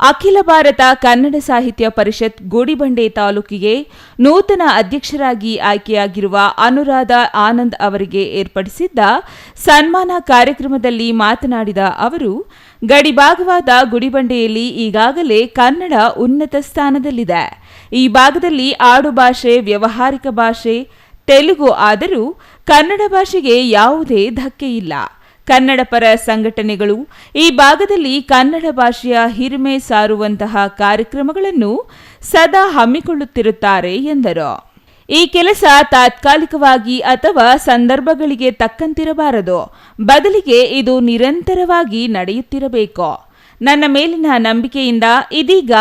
ಅಖಿಲ ಭಾರತ ಕನ್ನಡ ಸಾಹಿತ್ಯ ಪರಿಷತ್ ಗೋಡಿಬಂಡೆ ತಾಲೂಕಿಗೆ ನೂತನ ಅಧ್ಯಕ್ಷರಾಗಿ ಆಯ್ಕೆಯಾಗಿರುವ ಅನುರಾಧ ಆನಂದ್ ಅವರಿಗೆ ಏರ್ಪಡಿಸಿದ್ದ ಸನ್ಮಾನ ಕಾರ್ಯಕ್ರಮದಲ್ಲಿ ಮಾತನಾಡಿದ ಅವರು ಗಡಿಭಾಗವಾದ ಗುಡಿಬಂಡೆಯಲ್ಲಿ ಈಗಾಗಲೇ ಕನ್ನಡ ಉನ್ನತ ಸ್ಥಾನದಲ್ಲಿದೆ. ಈ ಭಾಗದಲ್ಲಿ ಆಡು ಭಾಷೆ, ವ್ಯವಹಾರಿಕ ಭಾಷೆ, ತೆಲುಗು ಆದರೂ ಕನ್ನಡ ಭಾಷೆಗೆ ಯಾವುದೇ ಧಕ್ಕೆ ಇಲ್ಲ. ಕನ್ನಡ ಪರ ಸಂಘಟನೆಗಳು ಈ ಭಾಗದಲ್ಲಿ ಕನ್ನಡ ಭಾಷೆಯ ಹಿರಿಮೆ ಸಾರುವಂತಹ ಕಾರ್ಯಕ್ರಮಗಳನ್ನು ಸದಾ ಹಮ್ಮಿಕೊಳ್ಳುತ್ತಿರುತ್ತಾರೆ ಎಂದರು. ಈ ಕೆಲಸ ತಾತ್ಕಾಲಿಕವಾಗಿ ಅಥವಾ ಸಂದರ್ಭಗಳಿಗೆ ತಕ್ಕಂತಿರಬಾರದು. ಬದಲಿಗೆ ಇದು ನಿರಂತರವಾಗಿ ನಡೆಯುತ್ತಿರಬೇಕು. ನನ್ನ ಮೇಲಿನ ನಂಬಿಕೆಯಿಂದ ಇದೀಗ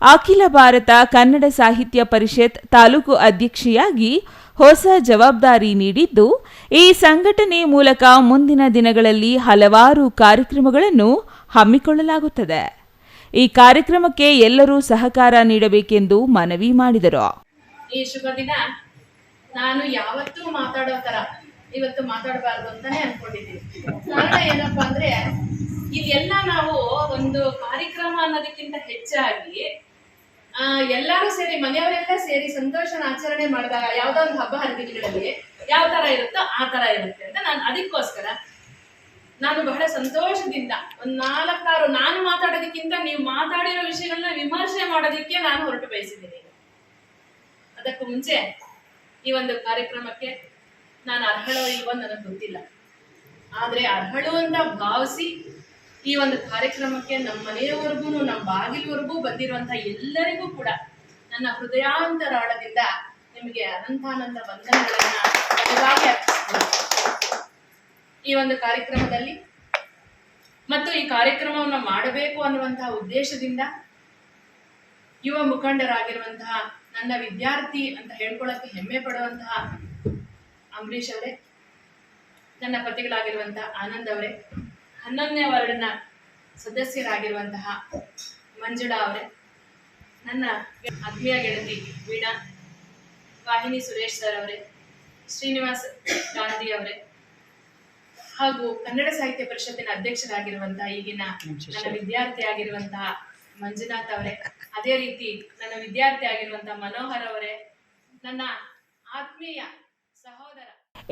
ಅಖಿಲ ಭಾರತ ಕನ್ನಡ ಸಾಹಿತ್ಯ ಪರಿಷತ್ ತಾಲೂಕು ಅಧ್ಯಕ್ಷೆಯಾಗಿ ಹೊಸ ಜವಾಬ್ದಾರಿ ನೀಡಿದ್ದು ಈ ಸಂಘಟನೆ ಮೂಲಕ ಮುಂದಿನ ದಿನಗಳಲ್ಲಿ ಹಲವಾರು ಕಾರ್ಯಕ್ರಮಗಳನ್ನು ಹಮ್ಮಿಕೊಳ್ಳಲಾಗುತ್ತದೆ. ಈ ಕಾರ್ಯಕ್ರಮಕ್ಕೆ ಎಲ್ಲರೂ ಸಹಕಾರ ನೀಡಬೇಕೆಂದು ಮನವಿ ಮಾಡಿದರು. ಈ ಶುಭ ದಿನ ನಾನು ಯಾವತ್ತೂ ಮಾತಾಡೋ ತರ ಇವತ್ತು ಮಾತಾಡಬಾರ್ದು ಅಂತಾನೆ ಅನ್ಕೊಂಡಿದ್ದೀನಿ. ಕಾರಣ ಏನಪ್ಪಾ ಅಂದ್ರೆ ಇದೆಲ್ಲ ನಾವು ಒಂದು ಕಾರ್ಯಕ್ರಮ ಅನ್ನೋದಕ್ಕಿಂತ ಹೆಚ್ಚಾಗಿ ಎಲ್ಲರೂ ಸೇರಿ ಮನೆಯವರೆಲ್ಲ ಸೇರಿ ಸಂತೋಷನ ಆಚರಣೆ ಮಾಡಿದಾಗ ಯಾವ್ದೋ ಒಂದು ಹಬ್ಬ, ಹರಿದಿನಗಳಲ್ಲಿ ಯಾವ ತರ ಇರುತ್ತೋ ಆ ತರ ಇರುತ್ತೆ ಅಂತ ನಾನು ಅದಕ್ಕೋಸ್ಕರ ನಾನು ಬಹಳ ಸಂತೋಷದಿಂದ ಒಂದ್ ನಾಲ್ಕಾರು ನಾನು ಮಾತಾಡೋದಕ್ಕಿಂತ ನೀವು ಮಾತಾಡಿರೋ ವಿಷಯಗಳನ್ನ ವಿಮರ್ಶೆ ಮಾಡೋದಕ್ಕೆ ನಾನು ಹೊರಟು ಬಯಸಿದ್ದೀನಿ. ಅದಕ್ಕೂ ಮುಂಚೆ ಈ ಒಂದು ಕಾರ್ಯಕ್ರಮಕ್ಕೆ ನಾನು ಅರ್ಹಳೋ ಇಲ್ವೋ ನನಗೆ ಗೊತ್ತಿಲ್ಲ. ಆದ್ರೆ ಅರ್ಹಳು ಅಂತ ಭಾವಿಸಿ ಈ ಒಂದು ಕಾರ್ಯಕ್ರಮಕ್ಕೆ ನಮ್ಮ ಮನೆಯವರೆಗೂ, ನಮ್ಮ ಬಾಗಿಲವರೆಗೂ ಬಂದಿರುವಂಥ ಎಲ್ಲರಿಗೂ ಕೂಡ ನನ್ನ ಹೃದಯಾಂತರಾಳದಿಂದ ನಿಮಗೆ ಅನಂತಾನಂದ ವಂದನೆಗಳನ್ನ ಅರ್ಪಿಸ್ತೀನಿ. ಈ ಒಂದು ಕಾರ್ಯಕ್ರಮದಲ್ಲಿ ಮತ್ತು ಈ ಕಾರ್ಯಕ್ರಮವನ್ನು ಮಾಡಬೇಕು ಅನ್ನುವಂತಹ ಉದ್ದೇಶದಿಂದ ಯುವ ಮುಖಂಡರಾಗಿರುವಂತಹ ನನ್ನ ವಿದ್ಯಾರ್ಥಿ ಅಂತ ಹೇಳ್ಕೊಳ್ಳೋಕೆ ಹೆಮ್ಮೆ ಪಡುವಂತಹ ಅಂಬರೀಷ್ ಅವರೇ, ನನ್ನ ಪತಿಗಳಾಗಿರುವಂತಹ ಆನಂದ್ ಅವರೇ ಹನ್ನೊಂದನೇ ವಾರ್ಡ್ನ ಸದಸ್ಯರಾಗಿರುವಂತಹ ಮಂಜುಳಾ ಅವರೇ ನನ್ನ ಆತ್ಮೀಯ ಗೆಳತಿ ವೀಣಾ ವಾಹಿನಿ ಸುರೇಶ್ ಸರ್ ಅವರೇ ಶ್ರೀನಿವಾಸ್ ಗಾಂಧಿ ಅವರೇ ಹಾಗೂ ಕನ್ನಡ ಸಾಹಿತ್ಯ ಪರಿಷತ್ತಿನ ಅಧ್ಯಕ್ಷರಾಗಿರುವಂತಹ ಈಗಿನ ನನ್ನ ವಿದ್ಯಾರ್ಥಿ ಆಗಿರುವಂತಹ ಮಂಜುನಾಥ್ ಅವರೇ ಅದೇ ರೀತಿ ನನ್ನ ವಿದ್ಯಾರ್ಥಿ ಆಗಿರುವಂತಹ ಮನೋಹರ್ ಅವರೇ ನನ್ನ ಆತ್ಮೀಯ ಸಹೋದರ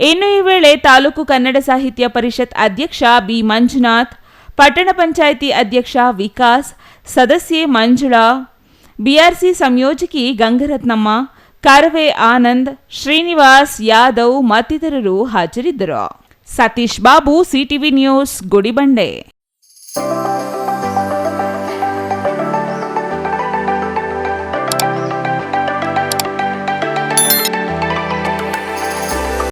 ಇನ್ನು ಈ ವೇಳೆ ತಾಲೂಕು ಕನ್ನಡ ಸಾಹಿತ್ಯ ಪರಿಷತ್ ಅಧ್ಯಕ್ಷ ಬಿ ಮಂಜುನಾಥ್, ಪಟ್ಟಣ ಪಂಚಾಯಿತಿ ಅಧ್ಯಕ್ಷ ವಿಕಾಸ್, ಸದಸ್ಯೆ ಮಂಜುಳಾ, ಬಿಆರ್ಸಿ ಸಂಯೋಜಕಿ ಗಂಗರತ್ನಮ್ಮ, ಕರವೇ ಆನಂದ್, ಶ್ರೀನಿವಾಸ್ ಯಾದವ್ ಮತ್ತಿತರರು ಹಾಜರಿದ್ದರು. Satish Babu, CTV news, Gudibande.